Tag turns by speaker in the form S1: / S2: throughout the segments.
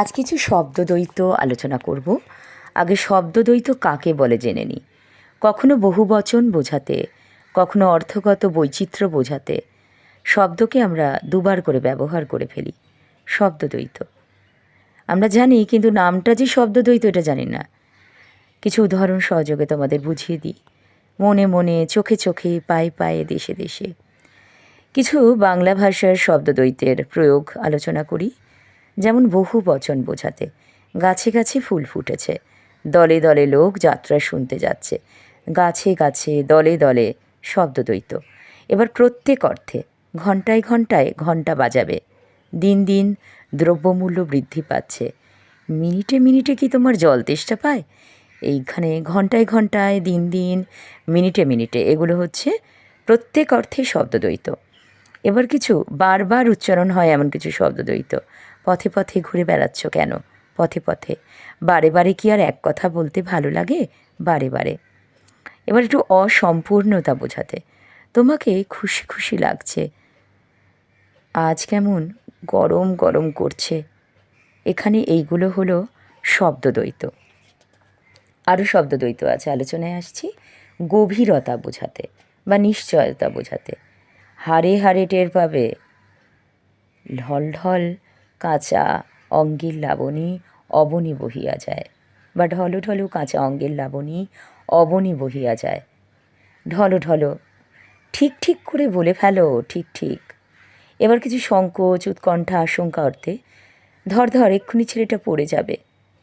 S1: আজ কিছু শব্দদ্বৈত আলোচনা করব। আগে শব্দদ্বৈত কাকে বলে জেনে নিই। কখনো বহুবচন বোঝাতে, কখনো অর্থগত বৈচিত্র্য বোঝাতে শব্দকে আমরা দুবার করে ব্যবহার করে ফেলি, শব্দদ্বৈত। আমরা জানি, কিন্তু নামটা যে শব্দদ্বৈত, এটা জানি না। কিছু উদাহরণ সহযোগে তোমাদের বুঝিয়ে দিই। মনে মনে, চোখে চোখে, পায়ে পায়ে, দেশে দেশে। কিছু বাংলা ভাষার শব্দদ্বৈতের প্রয়োগ আলোচনা করি। যেমন বহু বচন বোঝাতে। গাছে গাছে ফুল ফুটেছে। দলে দলে লোক যাত্রা শুনতে যাচ্ছে। গাছে গাছে, দলে দলে শব্দদ্বৈত এবার প্রত্যেক অর্থে ঘন্টায় ঘন্টায় ঘণ্টা বাজাবে। দিন দিন দ্রব্যমূল্য বৃদ্ধি পাচ্ছে। মিনিটে মিনিটে কি তোমার জল তেষ্টা পায়? এইখানে ঘন্টায় ঘন্টায়, দিন দিন, মিনিটে মিনিটে এগুলো হচ্ছে প্রত্যেক অর্থে শব্দদ্বৈত এবার কিছু বারবার উচ্চারণ হয় এমন কিছু শব্দদ্বৈত পথে পথে ঘুরে বেড়াচ্ছ কেন? পথে পথে। বারে বারে কি আর এক কথা বলতে ভালো লাগে? বারে বারে। এবার একটু অসম্পূর্ণতা বোঝাতে। তোমাকে খুশি খুশি লাগছে। আজ কেমন? গরম গরম করছে। এখানে এইগুলো হলো শব্দদ্বৈত। আরও শব্দদ্বৈত আছে। আলোচনায় আসছি। গভীরতা বোঝাতে বা নিশ্চয়তা বোঝাতে। হারে হারে টের পাবে। ঢল ঢল কাঁচা অঙ্গের লাবণী অবনী বহিয়া যায়। বা ঢলো ঢলো কাঁচা অঙ্গের লাবণী অবনী বহিয়া যায়। ঢলো ঢলো ঠিক ঠিক করে বলে ফেলো, ঠিক ঠিক। এবার কিছু সংকোচ, উৎকণ্ঠা, আশঙ্কা অর্থে ধর ধর এক্ষুনি ছেলেটা পড়ে যাবে।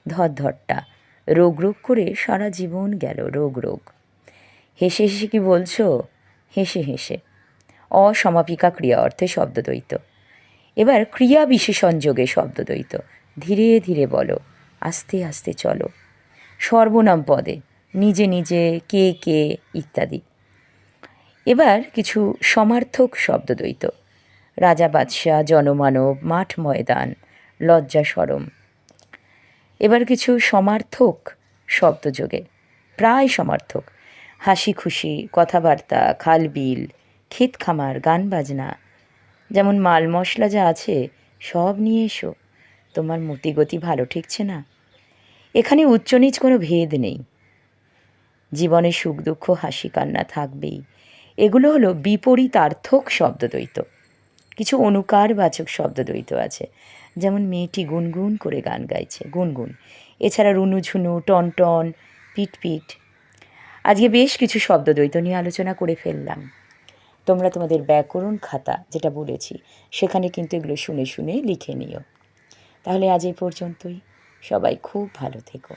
S1: ধর ধরটা, রোগ রোগ করে সারা জীবন গেল রোগ রোগ। হেসে হেসে কি বলছো? হেসে হেসে। অসমাপিকা ক্রিয়া অর্থে শব্দদ্বৈত। এবার ক্রিয়া বিশেষণ যোগে শব্দদ্বৈত। ধীরে ধীরে বলো, আস্তে আস্তে চলো। সর্বনাম পদে, নিজে নিজে, কে কে, ইত্যাদি। এবার কিছু সমার্থক শব্দদ্বৈত। রাজা বাদশাহ, জনমানব, মাঠ ময়দান, লজ্জা সরম। এবার কিছু সমার্থক শব্দযোগে। প্রায় সমার্থক। হাসি খুশি কথাবার্তা, খালবিল ক্ষেত খামার গান বাজনা যেমন মাল মশলা যা আছে, সব নিয়ে এসো। তোমার মতিগতি ভালো ঠেকছে না? এখানে উচ্চ নিচ কোনো ভেদ নেই। জীবনে সুখ, দুঃখ, হাসি, কান্না থাকবেই। এগুলো হলো বিপরীতার্থক শব্দদ্বৈত। কিছু অনুকারবাচক শব্দদ্বৈত আছে। যেমন মেয়েটি গুনগুন করে গান গাইছে, গুনগুন। এছাড়া রুনু, ঝুনু, টন টন, পিট পিট। আজকে বেশ কিছু শব্দদ্বৈত নিয়ে আলোচনা করে ফেললাম। তোমরা তোমাদের ব্যাকরণ খাতা যেটা বলেছি, সেখানে কিন্তু এগুলো শুনে শুনে লিখে নিও। তাহলে আজ এই পর্যন্তই। সবাই খুব ভালো থেকো।